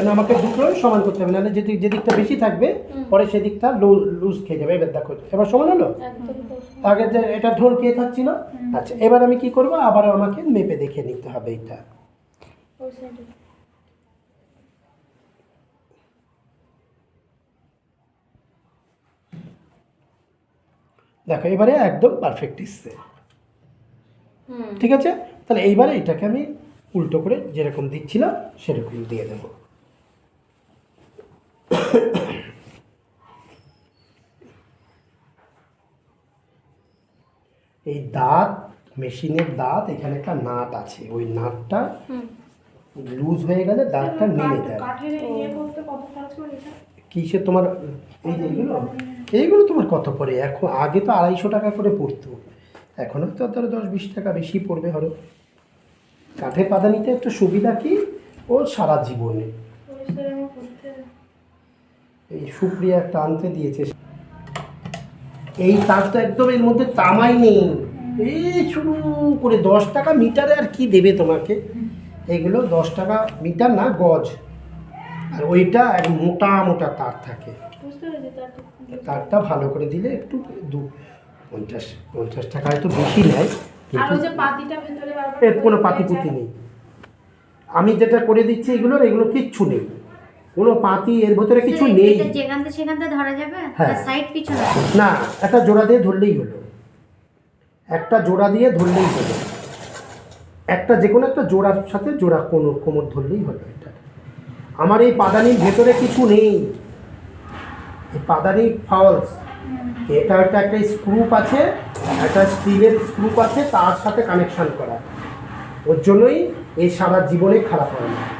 কেন আমাকে দুটোই সমান করতে হবে নাহলে যেদিক যেদিকটা বেশি থাকবে পরে সেদিকটা লুজ খেয়ে যাবে এবার দেখো এবার সমান হলো? আগে যে এটা ঢোল কে থাকছিল? আচ্ছা এবার আমি কি করব? আবার আমাকে মেপে দেখে নিতে হবে এটা দেখো এবারে একদম পারফেক্ট হুম। ঠিক আছে? তাহলে এইবারে এটাকে আমি উল্টো করে যেরকম দিচ্ছিলাম সেরকম দিয়ে দেবো। এই দাঁত মেশিনের দাঁত এখানে একটা নাট আছে। ওই নাটটা লুজ হয়ে গেলে দাঁতটা নেমে যায়। ইয়ে কিসে তোমার এই এইগুলো এইগুলো তোমার কত পড়ে? এখন আগে তো আড়াইশো টাকা করে পড়তো। এখনও তো ধরো দশ বিশ টাকা বেশি পড়বে হয়তো কাঠের পাদানিতে একটু সুবিধা কি? ও সারা জীবনে। এই সুপ্রিয়া একটা আনতে দিয়েছে। এই তার তো একদম এর মধ্যে তামাই নেই। এই শুরু করে দশ টাকা মিটারে আর কি দেবে তোমাকে? এইগুলো দশ টাকা মিটার না গজ। আর ওইটা এক মোটা মোটা তার থাকে। তারটা ভালো করে দিলে একটু দু পঞ্চাশ পঞ্চাশ টাকা হয়তো বেশি নেয়। এর কোনো পাতি। পুতি নেই। আমি যেটা করে দিচ্ছি এগুলোর এগুলো কিচ্ছু নেই। কোনো পাতি এর ভেতরে কিছু নেই। ধরা যাবে হ্যাঁ। সাইড পিছনে না। একটা জোড়া দিয়ে ধরলেই হলো। একটা জোড়া দিয়ে ধরলেই হলো। একটা যে কোনো একটা জোড়ার সাথে জোড়া কোনো কোমর ধরলেই হলো এটা। আমার এই পাদানির ভেতরে কিছু নেই। এই পাদানি ফলস এটা একটা একটা স্ক্রুপ আছে একটা স্টিলের স্ক্রুপ আছে তার সাথে কানেকশন করা। ওর জন্যই এই সারা জীবনে খারাপ হয় না।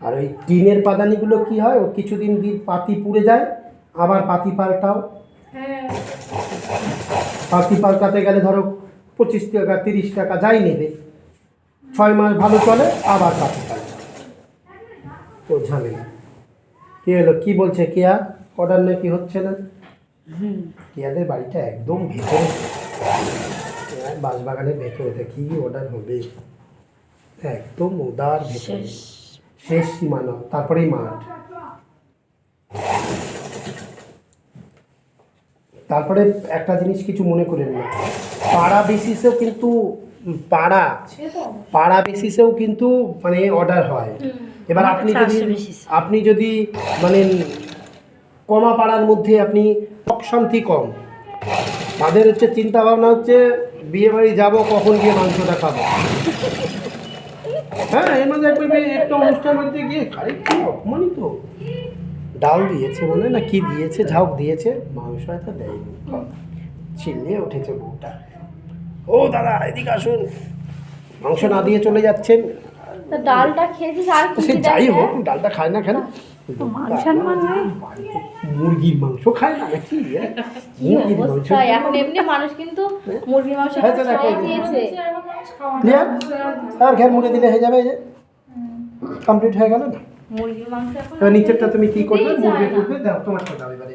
আর ওই টিনের পাদানিগুলো কি হয়? ও কিছুদিন দিন পাতি পুড়ে যায় আবার পাতি পাল্টাও। হ্যাঁ। পাতি পাল্টাতে গেলে ধরো পঁচিশ টাকা তিরিশ টাকা যাই নেবে। ছয় মাস ভালো চলে আবার পাতি পাল্টাও। ও ঝামেলা। কী হলো? কী বলছে কেয়া? অর্ডার নাকি হচ্ছে না? কেয়াদের বাড়িটা একদম ভেতরে। বাঁশবাগানের ভেতরে কি অর্ডার হবে। একদম উদার ভেতরে। শেষ সীমানা তারপরেই মাঠ। তারপরে একটা জিনিস কিছু মনে করেন না। পাড়া বেসিসেও কিন্তু পাড়া পাড়া বেসিসেও কিন্তু মানে অর্ডার হয়। এবার আপনি যদি আপনি যদি মানে কমা পাড়ার মধ্যে আপনি অশান্তি কম। তাদের হচ্ছে চিন্তা ভাবনা হচ্ছে বিয়ে বাড়ি যাব কখন গিয়ে মাংসটা খাব? হ্যাঁ এর মেয়ে একটা অনুষ্ঠান বাড়িতে গিয়ে আরে কি অপমানিত ডাল দিয়েছে মনে না কি দিয়েছে, ঝাউক দিয়েছে, মাংস হয়তো দেয়নি। চিল্লিয়ে উঠেছে বউটা। ও দাদা, এদিকে আসুন। মাংস না দিয়ে চলে যাচ্ছেন। তা ডালটা খেয়েছিস আর কি সে যাই হোক ডালটা খায় না কেন? মুরগির মাংস খায় না নাকি? হ্যাঁ? মুরগির মাংস এখন এমনি মানুষ কিন্তু মুরগির মাংস হ্যাঁ, আর ঘের মুড়ে দিলে হয়ে যাবে যে। কমপ্লিট হয়ে গেল না? মুরগির মাংস নিচেরটা তুমি কি করবে? মুরগি দাও এবারে।